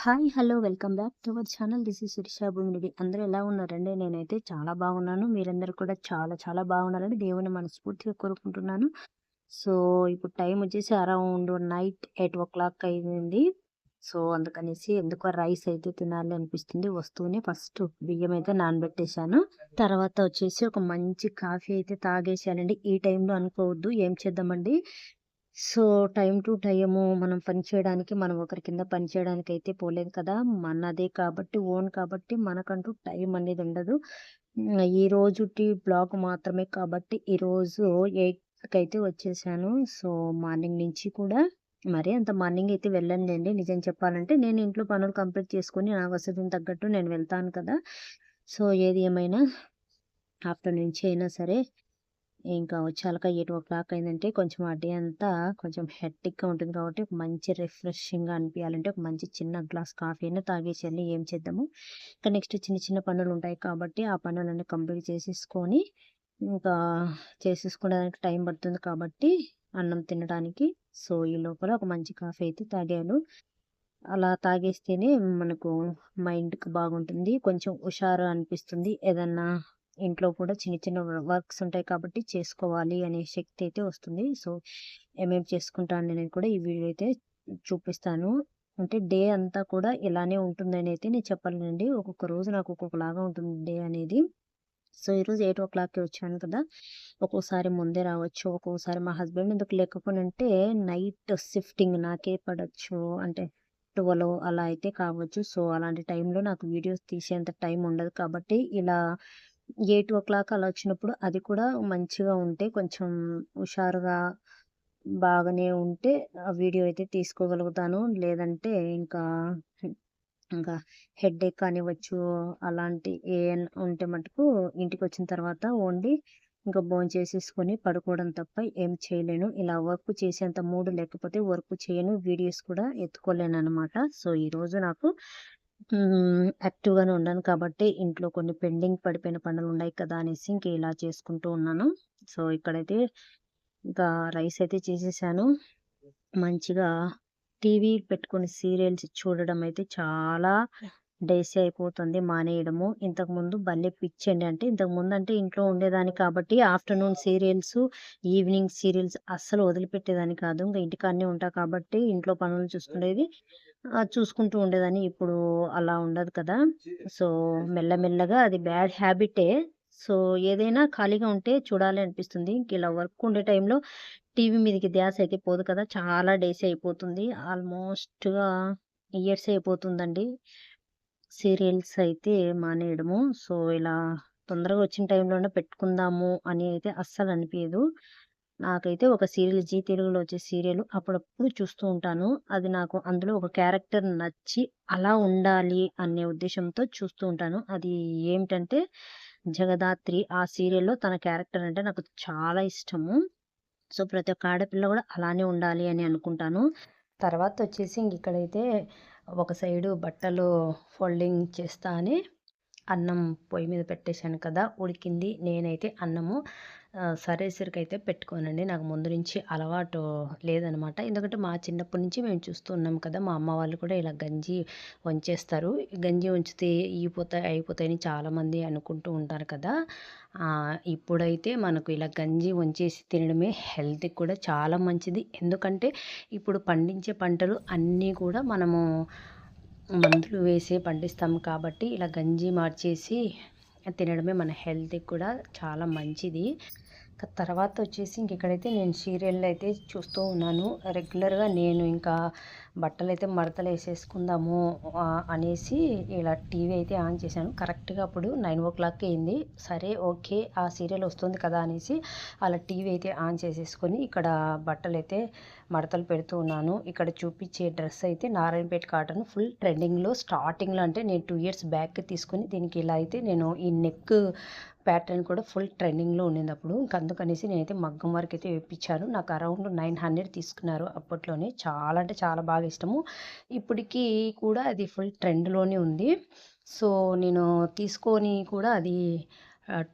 Hi hello welcome back to our channel. This is Shirisha Bhumireddy. అందరూ ఎలా ఉన్నారండి? నేనైతే చాలా బాగున్నాను. మీరందరూ కూడా చాలా చాలా బాగున్నారని దేవుని మనస్ఫూర్తిగా కోరుకుంటున్నాను. సో ఇప్పుడు టైం వచ్చేసి around night eight o'clock అయింది. సో అందుకనేసి ఎందుకో రైస్ అయితే తినాలి అనిపిస్తుంది. వస్తూనే ఫస్ట్ బియ్యం అయితే నానబెట్టేశాను. తర్వాత వచ్చేసి ఒక మంచి కాఫీ అయితే తాగేసానండి ఈ టైంలో అనుకోవద్దు. ఏం చేద్దామండి? సో టైం టు టైము మనం పని చేయడానికి మనం ఒకరి కింద పని చేయడానికి అయితే పోలేదు కదా! మనదే కాబట్టి ఓన్ కాబట్టి మనకంటూ టైం అనేది ఉండదు. ఈ రోజు టీ బ్లాగ్ మాత్రమే కాబట్టి ఈరోజు ఎయిట్కి అయితే వచ్చేసాను. సో మార్నింగ్ నుంచి కూడా మరి అంత మార్నింగ్ అయితే వెళ్ళండి నిజం చెప్పాలంటే నేను ఇంట్లో పనులు కంప్లీట్ చేసుకుని నా వసతిని తగ్గట్టు నేను వెళ్తాను కదా! సో ఏది ఏమైనా ఆఫ్టర్నూన్ నుంచి అయినా సరే ఇంకా వచ్చాక ఎయిట్ ఓ క్లాక్ అయిందంటే కొంచెం ఆ డే అంతా కొంచెం హెక్టిక్గా ఉంటుంది కాబట్టి ఒక మంచి రిఫ్రెషింగ్గా అనిపించాలంటే ఒక మంచి చిన్న గ్లాస్ కాఫీ అయినా తాగేసేయాలి ఏం చేద్దాము. ఇంకా నెక్స్ట్ చిన్న చిన్న పనులు ఉంటాయి కాబట్టి ఆ పనులన్నీ కంప్లీట్ చేసేసుకొని ఇంకా చేసేసుకోవడానికి టైం పడుతుంది కాబట్టి అన్నం తినడానికి. సో ఈ లోపల ఒక మంచి కాఫీ అయితే తాగాను. అలా తాగేస్తేనే మనకు మైండ్కి బాగుంటుంది కొంచెం హుషారు అనిపిస్తుంది. ఏదన్నా ఇంట్లో కూడా చిన్న చిన్న వర్క్స్ ఉంటాయి కాబట్టి చేసుకోవాలి అనే శక్తి అయితే వస్తుంది. సో ఏమేమి చేసుకుంటాను అనేది కూడా ఈ వీడియో అయితే చూపిస్తాను. అంటే డే అంతా కూడా ఇలానే ఉంటుందని అయితే నేను చెప్పలేనండి. ఒక్కొక్క రోజు నాకు ఒక్కొక్కలాగా ఉంటుంది డే అనేది. సో ఈరోజు ఎయిట్ ఓ క్లాక్కి వచ్చాను కదా. ఒక్కోసారి ముందే రావచ్చు ఒక్కోసారి మా హస్బెండ్ ఎందుకు లేకపోనంటే నైట్ షిఫ్టింగ్ నాకే పడవచ్చు అంటే ట్వెల్వ్ అలా అయితే కావచ్చు. సో అలాంటి టైంలో నాకు వీడియోస్ తీసేంత టైం ఉండదు కాబట్టి ఇలా ఎయిట్ ఓ క్లాక్ అలా వచ్చినప్పుడు అది కూడా మంచిగా ఉంటే కొంచెం హుషారుగా బాగానే ఉంటే ఆ వీడియో అయితే తీసుకోగలుగుతాను. లేదంటే ఇంకా ఇంకా హెడేక్ కానివ్వచ్చు అలాంటి ఏ ఉంటే మటుకు ఇంటికి వచ్చిన తర్వాత ఓన్లీ ఇంకా భోజనం చేసేసుకొని పడుకోవడం తప్ప ఏం చేయలేను. ఇలా వర్క్ చేసేంత మూడు లేకపోతే వర్క్ చేయను. వీడియోస్ కూడా ఎత్తుకోలేను అనమాట సో ఈరోజు నాకు యాక్టివ్గానే ఉన్నాను కాబట్టి ఇంట్లో కొన్ని పెండింగ్ పడిపోయిన పనులు ఉన్నాయి కదా అనేసి ఇంక ఇలా చేసుకుంటూ ఉన్నాను. సో ఇక్కడైతే ఇంకా రైస్ అయితే చేసేసాను. మంచిగా టీవీ పెట్టుకుని సీరియల్స్ చూడడం అయితే చాలా డేస్ అయిపోతుంది మానేయడము. ఇంతకు ముందు భలే పిచ్చండి అంటే ఇంతకు ముందు అంటే ఇంట్లో ఉండేదాన్ని కాబట్టి ఆఫ్టర్నూన్ సీరియల్స్ ఈవినింగ్ సీరియల్స్ అస్సలు వదిలిపెట్టేదాన్ని కాదు. ఇంకా ఇంటికాడనే ఉంటా కాబట్టి ఇంట్లో పనులు చూసుకునేది చూసుకుంటూ ఉండేదాన్ని. ఇప్పుడు అలా ఉండదు కదా. సో మెల్లమెల్లగా అది బ్యాడ్ హ్యాబిటే. సో ఏదైనా ఖాళీగా ఉంటే చూడాలి అనిపిస్తుంది. ఇంక ఇలా వర్క్ ఉండే టైంలో టీవీ మీదకి ధ్యాస అయితే పోదు కదా. చాలా డేస్ అయిపోతుంది. ఆల్మోస్ట్గా ఇయర్స్ అయిపోతుందండి. సీరియల్స్ అయితే మానేయడము. సో ఇలా తొందరగా వచ్చిన టైంలోనే పెట్టుకుందాము అని అయితే అస్సలు అనిపించదు నాకైతే ఒక సీరియల్ జీ తెలుగులో వచ్చే సీరియల్ అప్పుడప్పుడు చూస్తూ ఉంటాను. అది నాకు అందులో ఒక క్యారెక్టర్ నచ్చి అలా ఉండాలి అనే ఉద్దేశంతో చూస్తూ ఉంటాను. అది ఏమిటంటే జగదాత్రి ఆ సీరియల్లో తన క్యారెక్టర్ అంటే నాకు చాలా ఇష్టము. సో ప్రతి ఒక్క ఆడపిల్ల కూడా అలానే ఉండాలి అని అనుకుంటాను. తర్వాత వచ్చేసి ఇంక ఇక్కడైతే ఒక సైడు బట్టలు ఫోల్డింగ్ చేస్తా అని అన్నం పొయ్యి మీద పెట్టేశాను కదా ఉడికింది. నేనైతే అన్నము. సరేసరికి అయితే పెట్టుకోనండి. నాకు ముందు నుంచి అలవాటు లేదనమాట. ఎందుకంటే మా చిన్నప్పటి నుంచి మేము చూస్తూ ఉన్నాం కదా మా అమ్మ వాళ్ళు కూడా ఇలా గంజి వంచేస్తారు. గంజి వంచితే అయిపోతాయి అయిపోతాయని చాలామంది అనుకుంటూ ఉంటారు కదా. ఇప్పుడైతే మనకు ఇలా గంజి వంచేసి తినడమే హెల్త్కి కూడా చాలా మంచిది. ఎందుకంటే ఇప్పుడు పండించే పంటలు అన్నీ కూడా మనము మందులు వేసి పండిస్తాం కాబట్టి ఇలా గంజి మార్చేసి తినడమే మన హెల్త్కి కూడా చాలా మంచిది. తర్వాత వచ్చేసి ఇంక ఇక్కడైతే నేను సీరియల్ అయితే చూస్తూ ఉన్నాను. రెగ్యులర్గా నేను ఇంకా బట్టలు అయితే మడతలు వేసేసుకుందాము అనేసి ఇలా టీవీ అయితే ఆన్ చేశాను. కరెక్ట్గా అప్పుడు నైన్ ఓ క్లాక్ అయింది. సరే ఓకే ఆ సీరియల్ వస్తుంది కదా అనేసి అలా టీవీ అయితే ఆన్ చేసేసుకొని ఇక్కడ బట్టలు అయితే మడతలు పెడుతూ ఉన్నాను. ఇక్కడ చూపించే డ్రెస్ అయితే నారాయణపేట కాటన్ ఫుల్ ట్రెండింగ్లో స్టార్టింగ్లో అంటే నేను టూ ఇయర్స్ బ్యాక్ తీసుకొని దీనికి ఇలా అయితే నేను ఈ నెక్ ప్యాటర్న్ కూడా ఫుల్ ట్రెండింగ్లో ఉండింది అప్పుడు అందుకనేసి నేనైతే మగ్గం వరకు అయితే వేయించాను నాకు అరౌండ్ నైన్ హండ్రెడ్ తీసుకున్నారు అప్పట్లోనే. చాలా అంటే చాలా బాగా ఇష్టము. ఇప్పటికీ కూడా అది ఫుల్ ట్రెండ్లోనే ఉంది. సో నేను తీసుకొని కూడా అది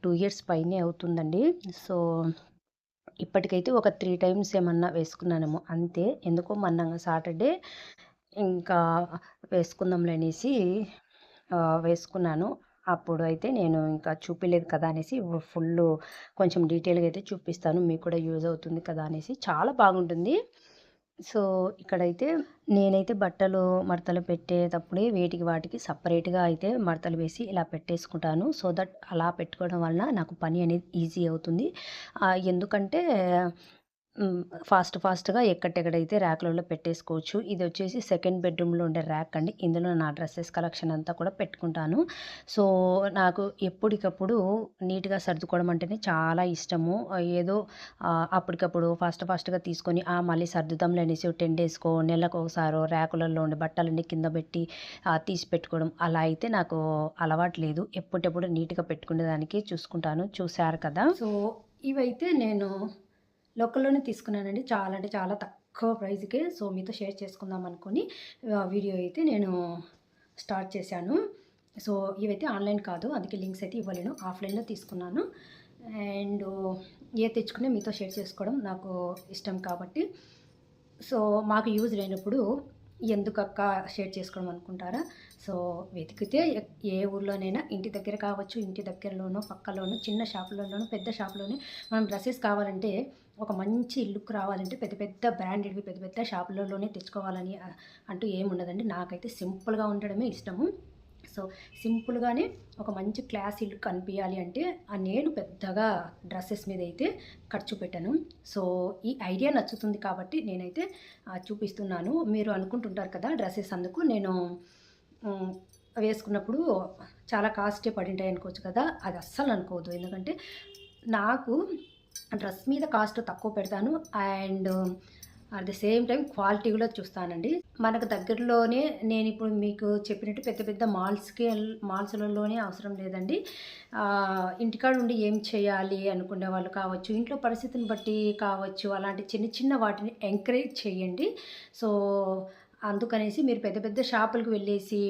టూ ఇయర్స్ పైనే అవుతుందండి. సో ఇప్పటికైతే ఒక త్రీ టైమ్స్ ఏమన్నా వేసుకున్నానేమో అంతే. ఎందుకో మొన్న సాటర్డే ఇంకా వేసుకుందాంలే అనేసి వేసుకున్నాను. అప్పుడు అయితే నేను ఇంకా చూపించలేదు కదా అనేసి ఫుల్ కొంచెం డీటెయిల్గా అయితే చూపిస్తాను. మీకు కూడా యూజ్ అవుతుంది కదా అనేసి చాలా బాగుంటుంది. సో ఇక్కడైతే నేనైతే బట్టలు మడతలు పెట్టేటప్పుడే వేటికి వాటికి సపరేట్గా అయితే మడతలు వేసి ఇలా పెట్టేసుకుంటాను. సో దట్ అలా పెట్టుకోవడం వలన నాకు పని అనేది ఈజీ అవుతుంది. ఎందుకంటే ఫాస్ట్ ఫాస్ట్గా ఎక్కడెక్కడైతే ర్యాక్లలో పెట్టేసుకోవచ్చు. ఇది వచ్చేసి సెకండ్ బెడ్రూమ్లో ఉండే ర్యాక్ అండి. ఇందులో నా డ్రెస్సెస్ కలెక్షన్ అంతా కూడా పెట్టుకుంటాను. సో నాకు ఎప్పటికప్పుడు నీట్గా సర్దుకోవడం అంటేనే చాలా ఇష్టము. ఏదో అప్పటికప్పుడు ఫాస్ట్ ఫాస్ట్గా తీసుకొని ఆ మళ్ళీ సర్దుదాంలే అనేసి టెన్ డేస్కో నెలకు ఒకసారో ర్యాకులలో ఉండే బట్టలన్నీ కింద పెట్టి తీసి పెట్టుకోవడం అలా అయితే నాకు అలవాటు లేదు. ఎప్పటికప్పుడు నీట్గా పెట్టుకునేదానికి చూసుకుంటాను. చూశారు కదా? సో ఇవైతే నేను లోకల్లోనే తీసుకున్నానండి. చాలా అంటే చాలా తక్కువ ప్రైస్కే. సో మీతో షేర్ చేసుకుందాం అనుకుని వీడియో అయితే నేను స్టార్ట్ చేశాను. సో ఇవైతే ఆన్లైన్ కాదు. అందుకే లింక్స్ అయితే ఇవ్వలేను. ఆఫ్లైన్లో తీసుకున్నాను. అండ్ ఏ తెచ్చుకునే మీతో షేర్ చేసుకోవడం నాకు ఇష్టం కాబట్టి. సో మాకు యూజ్ లేనప్పుడు ఎందుకక్క షేర్ చేసుకోవడం అనుకుంటారా? సో వెతికితే ఏ ఊర్లోనైనా ఇంటి దగ్గర కావచ్చు ఇంటి దగ్గరలోనో పక్కలోనో చిన్న షాపులలోనో పెద్ద షాపులోనే మనం డ్రెస్సెస్ కావాలంటే ఒక మంచి లుక్ రావాలంటే పెద్ద పెద్ద బ్రాండెడ్వి పెద్ద పెద్ద షాపులలోనే తెచ్చుకోవాలని అంటూ ఏముండదండి. నాకైతే సింపుల్గా ఉండడమే ఇష్టము. సో సింపుల్గానే ఒక మంచి క్లాసీ లుక్ అనిపించాలి అంటే ఆ నేను పెద్దగా డ్రెస్సెస్ మీద అయితే ఖర్చు పెట్టాను. సో ఈ ఐడియా నచ్చుతుంది కాబట్టి నేనైతే చూపిస్తున్నాను. మీరు అనుకుంటుంటారు కదా డ్రెస్సెస్ అందుకు. నేను వేసుకున్నప్పుడు చాలా కాస్టే పడింటాయి అనుకోవచ్చు కదా. అది అస్సలు అనుకోవద్దు. ఎందుకంటే నాకు డ్రెస్ మీద కాస్ట్ తక్కువ పెడతాను. And at the same time quality కూడా చూస్తానండి. మనకు దగ్గరలోనే నేను ఇప్పుడు మీకు చెప్పినట్టు పెద్ద పెద్ద మాల్స్కి మాల్స్లలోనే అవసరం లేదండి. ఇంటికాడ ఉండి ఏం చేయాలి అనుకునే వాళ్ళు కావచ్చు ఇంట్లో పరిస్థితిని బట్టి కావచ్చు అలాంటి చిన్న చిన్న వాటిని ఎంకరేజ్ చేయండి. సో అందుకనేసి మీరు పెద్ద పెద్ద షాపులకు వెళ్ళేసి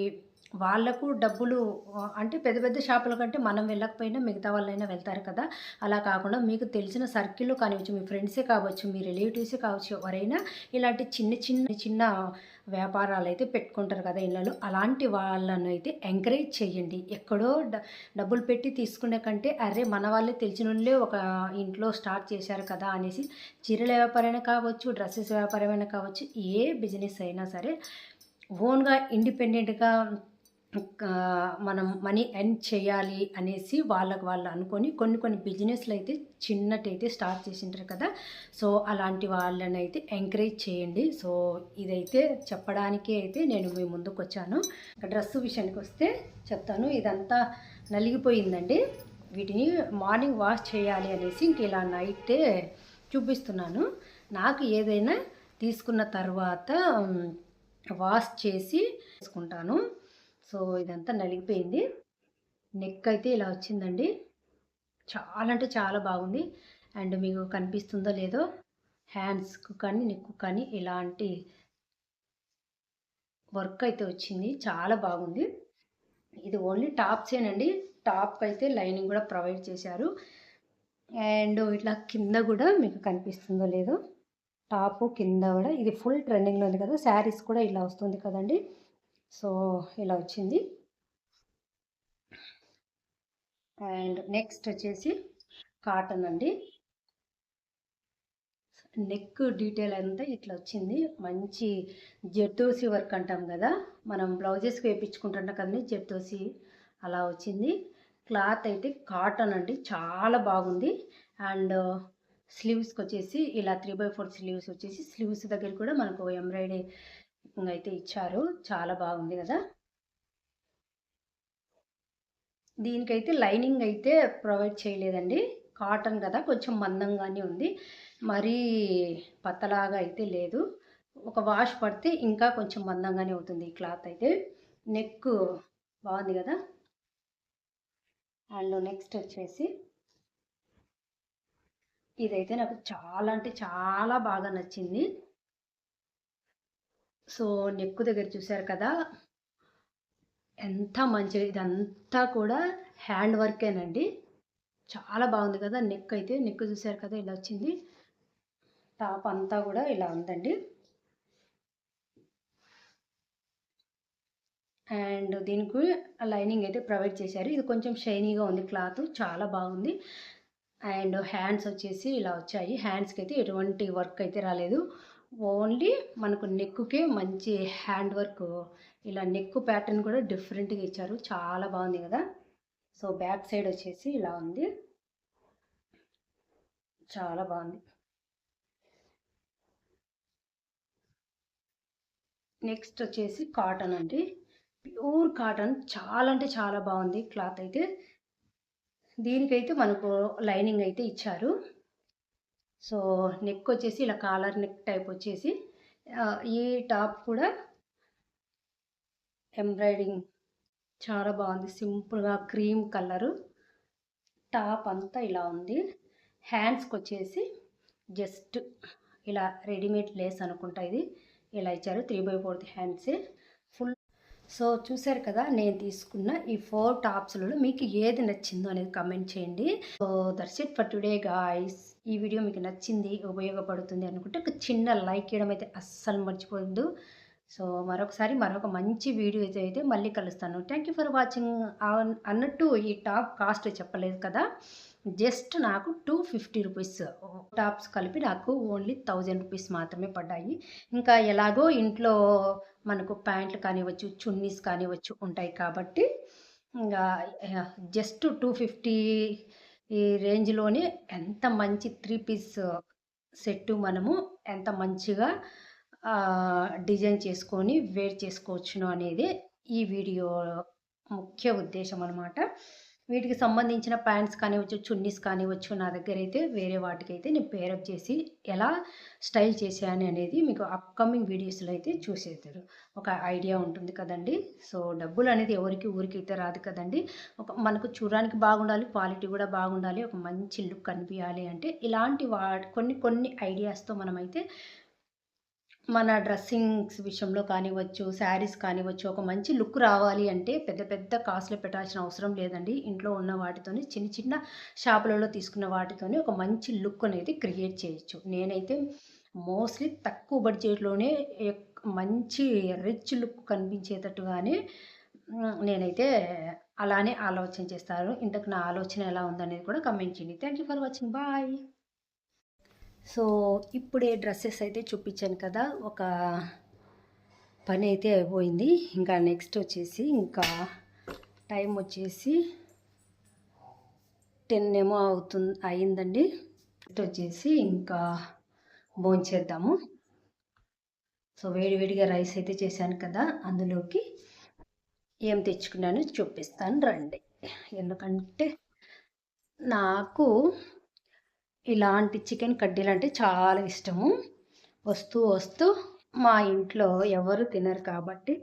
వాళ్ళకు డబ్బులు అంటే పెద్ద పెద్ద షాపుల కంటే మనం వెళ్ళకపోయినా మిగతా వాళ్ళైనా వెళ్తారు కదా. అలా కాకుండా మీకు తెలిసిన సర్కిల్ కానివచ్చు మీ ఫ్రెండ్సే కావచ్చు మీ రిలేటివ్సే కావచ్చు ఎవరైనా ఇలాంటి చిన్న చిన్న చిన్న వ్యాపారాలు అయితే పెట్టుకుంటారు కదా ఇళ్ళలో. అలాంటి వాళ్ళను అయితే ఎంకరేజ్ చేయండి ఎక్కడో డ డబ్బులు పెట్టి తీసుకునే కంటే అరే మన వాళ్ళే తెలిసిన వాళ్ళే ఒక ఇంట్లో స్టార్ట్ చేశారు కదా అనేసి చీరల వ్యాపారమైనా కావచ్చు డ్రెస్సెస్ వ్యాపారమైనా కావచ్చు ఏ బిజినెస్ అయినా సరే ఓన్గా ఇండిపెండెంట్గా మనం మనీ ఎర్న్ చేయాలి అనేసి వాళ్ళకు వాళ్ళు అనుకొని కొన్ని కొన్ని బిజినెస్లు అయితే చిన్నటైతే స్టార్ట్ చేసింటారు కదా. సో అలాంటి వాళ్ళని అయితే ఎంకరేజ్ చేయండి. సో ఇదైతే చెప్పడానికి అయితే నేను మీ ముందుకు వచ్చాను డ్రెస్ విషయానికి వస్తే చెప్తాను. ఇదంతా నలిగిపోయిందండి. వీటిని మార్నింగ్ వాష్ చేయాలి అనేసి ఇంక ఇలా నైటే చూపిస్తున్నాను. నాకు ఏదైనా తీసుకున్న తర్వాత వాష్ చేసి వేసుకుంటాను సో ఇదంతా నలిగిపోయింది. నెక్ అయితే ఇలా వచ్చిందండి. చాలా అంటే చాలా బాగుంది. అండ్ మీకు కనిపిస్తుందో లేదో హ్యాండ్స్కు కానీ నెక్కు కానీ ఇలాంటి వర్క్ అయితే వచ్చింది. చాలా బాగుంది. ఇది ఓన్లీ టాప్సేనండి టాప్కి అయితే లైనింగ్ కూడా ప్రొవైడ్ చేశారు. అండ్ ఇట్లా కింద కూడా మీకు కనిపిస్తుందో లేదో టాపు కింద కూడా. ఇది ఫుల్ ట్రెండింగ్లో ఉంది కదా శారీస్ కూడా ఇలా వస్తుంది కదండి. సో ఇలా వచ్చింది. అండ్ నెక్స్ట్ వచ్చేసి కాటన్ అండి. నెక్ డీటెయిల్ అంతా ఇట్లా వచ్చింది. మంచి జెర్దోసి వర్క్ అంటాం కదా. మనం బ్లౌజెస్కి వేయించుకుంటుంటాం కదండి జెర్దోసి. అలా వచ్చింది. క్లాత్ అయితే కాటన్ అండి చాలా బాగుంది. అండ్ స్లీవ్స్కి వచ్చేసి ఇలా త్రీ బై ఫోర్ స్లీవ్స్ వచ్చేసి స్లీవ్స్ దగ్గర కూడా మనకు ఎంబ్రాయిడరీ అయితే ఇచ్చారు. చాలా బాగుంది కదా? దీనికైతే లైనింగ్ అయితే ప్రొవైడ్ చేయలేదండి. కాటన్ కదా? కొంచెం మందంగానే ఉంది. మరీ పత్తలాగా అయితే లేదు. ఒక వాష్ పడితే ఇంకా కొంచెం మందంగానే అవుతుంది ఈ క్లాత్ అయితే. నెక్ బాగుంది కదా? అండ్ నెక్స్ట్ వచ్చేసి ఇదైతే నాకు చాలా అంటే చాలా బాగా నచ్చింది. సో నెక్కు దగ్గర చూశారు కదా? ఎంత మంచిగా ఇదంతా కూడా హ్యాండ్ వర్కేనండి. చాలా బాగుంది కదా నెక్ అయితే. నెక్ చూశారు కదా ఇలా వచ్చింది. టాప్ అంతా కూడా ఇలా ఉందండి. అండ్ దీనికి లైనింగ్ అయితే ప్రొవైడ్ చేశారు. ఇది కొంచెం షైనీగా ఉంది క్లాత్. చాలా బాగుంది. అండ్ హ్యాండ్స్ వచ్చేసి ఇలా వచ్చాయి. హ్యాండ్స్కి అయితే ఎటువంటి వర్క్ అయితే రాలేదు. ఓన్లీ మనకు నెక్కుకే మంచి హ్యాండ్ వర్క్. ఇలా నెక్కు ప్యాటర్న్ కూడా డిఫరెంట్గా ఇచ్చారు. చాలా బాగుంది కదా? సో బ్యాక్ సైడ్ వచ్చేసి ఇలా ఉంది. చాలా బాగుంది. నెక్స్ట్ వచ్చేసి కాటన్ అండి. Pure cotton. చాలా అంటే చాలా బాగుంది క్లాత్ అయితే. దీనికైతే మనకు లైనింగ్ అయితే ఇచ్చారు. సో నెక్ వచ్చేసి ఇలా కాలర్ నెక్ టైప్ వచ్చేసి ఈ టాప్ కూడా ఎంబ్రాయిడింగ్ చాలా బాగుంది. సింపుల్గా క్రీమ్ కలరు టాప్ అంతా ఇలా ఉంది. హ్యాండ్స్కి వచ్చేసి జస్ట్ ఇలా రెడీమేడ్ లేస్ అనుకుంటా ఇది. ఇలా ఇచ్చారు. త్రీ బై ఫోర్త్ హ్యాండ్సే ఫుల్ సో చూసారు కదా నేను తీసుకున్న ఈ ఫోర్ టాప్స్లలో మీకు ఏది నచ్చిందో అనేది కమెంట్ చేయండి. So that's it for today guys ఈ వీడియో మీకు నచ్చింది ఉపయోగపడుతుంది అనుకుంటే ఒక చిన్న లైక్ చేయడం అయితే అస్సలు మర్చిపోద్దు సో మరొకసారి మరొక మంచి వీడియో అయితే అయితే మళ్ళీ కలుస్తాను. థ్యాంక్ యూ ఫర్ వాచింగ్ అన్నట్టు ఈ టాప్ కాస్ట్ చెప్పలేదు కదా? జస్ట్ నాకు టూ ఫిఫ్టీ రూపీస్ టాప్స్ కలిపి నాకు ఓన్లీ థౌజండ్ రూపీస్ మాత్రమే పడ్డాయి. ఇంకా ఎలాగో ఇంట్లో మనకు ప్యాంట్లు కానివ్వచ్చు చున్నీస్ కానివ్వచ్చు ఉంటాయి కాబట్టి ఇంకా జస్ట్ టూ ఫిఫ్టీ ఈ రేంజ్లోనే ఎంత మంచి త్రీ పీస్ సెట్ మనము ఎంత మంచిగా డిజైన్ చేసుకొని వేర్ చేసుకోవచ్చును అనేది ఈ వీడియో ముఖ్య ఉద్దేశం అనమాట వీటికి సంబంధించిన ప్యాంట్స్ కానివచ్చు చున్నీస్ కానివచ్చు నా దగ్గర అయితే వేరే వాటికైతే నేను పేరప్ చేసి ఎలా స్టైల్ చేశాను అనేది మీకు అప్కమింగ్ వీడియోస్లో అయితే చూసేస్తారు. ఒక ఐడియా ఉంటుంది కదండి. సో డబ్బులు అనేది ఎవరికి ఊరికి అయితే రాదు కదండి. ఒక మనకు చూడడానికి బాగుండాలి క్వాలిటీ కూడా బాగుండాలి ఒక మంచి లుక్ కనిపించాలి అంటే ఇలాంటి వా కొన్ని కొన్ని ఐడియాస్తో మనమైతే మన డ్రెస్సింగ్స్ విషయంలో కానివ్వచ్చు శారీస్ కానివ్వచ్చు ఒక మంచి లుక్ రావాలి అంటే పెద్ద పెద్ద కాస్ట్లో పెట్టాల్సిన అవసరం లేదండి. ఇంట్లో ఉన్న వాటితోని చిన్న చిన్న షాపులలో తీసుకున్న వాటితోనే ఒక మంచి లుక్ అనేది క్రియేట్ చేయొచ్చు. నేనైతే మోస్ట్లీ తక్కువ బడ్జెట్లోనే మంచి రిచ్ లుక్ కనిపించేటట్టుగానే నేనైతే అలానే ఆలోచన చేస్తాను. ఇంతకు నా ఆలోచన ఎలా ఉందనేది కూడా కమెంట్ చేయండి. Thank you for watching. Bye. So ఇప్పుడే డ్రెస్సెస్ అయితే చూపించాను కదా ఒక పని అయితే అయిపోయింది. ఇంకా నెక్స్ట్ వచ్చేసి ఇంకా టైం వచ్చేసి టెన్ ఏమో అవుతుంది అయిందండి. నెక్స్ట్ వచ్చేసి ఇంకా భోంచేద్దాము సో వేడివేడిగా రైస్ అయితే చేశాను కదా అందులోకి ఏం తెచ్చుకున్నాను చూపిస్తాను రండి. ఎందుకంటే నాకు ఇలాంటి చికెన్ కడ్డీలు అంటే చాలా ఇష్టము. వస్తూ వస్తూ మా ఇంట్లో ఎవరు తినరు కాబట్టి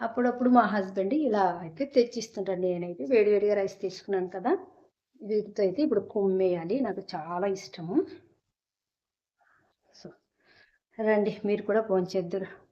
అప్పుడప్పుడు మా హస్బెండ్ ఇలా అయితే తెచ్చిస్తుంటాను నేనైతే వేడివేడిగా రైస్ తీసుకున్నాను కదా. వీటితో అయితే ఇప్పుడు కుమ్మేయాలి. నాకు చాలా ఇష్టము. సో రండి మీరు కూడా ఫోన్ చేద్దరు.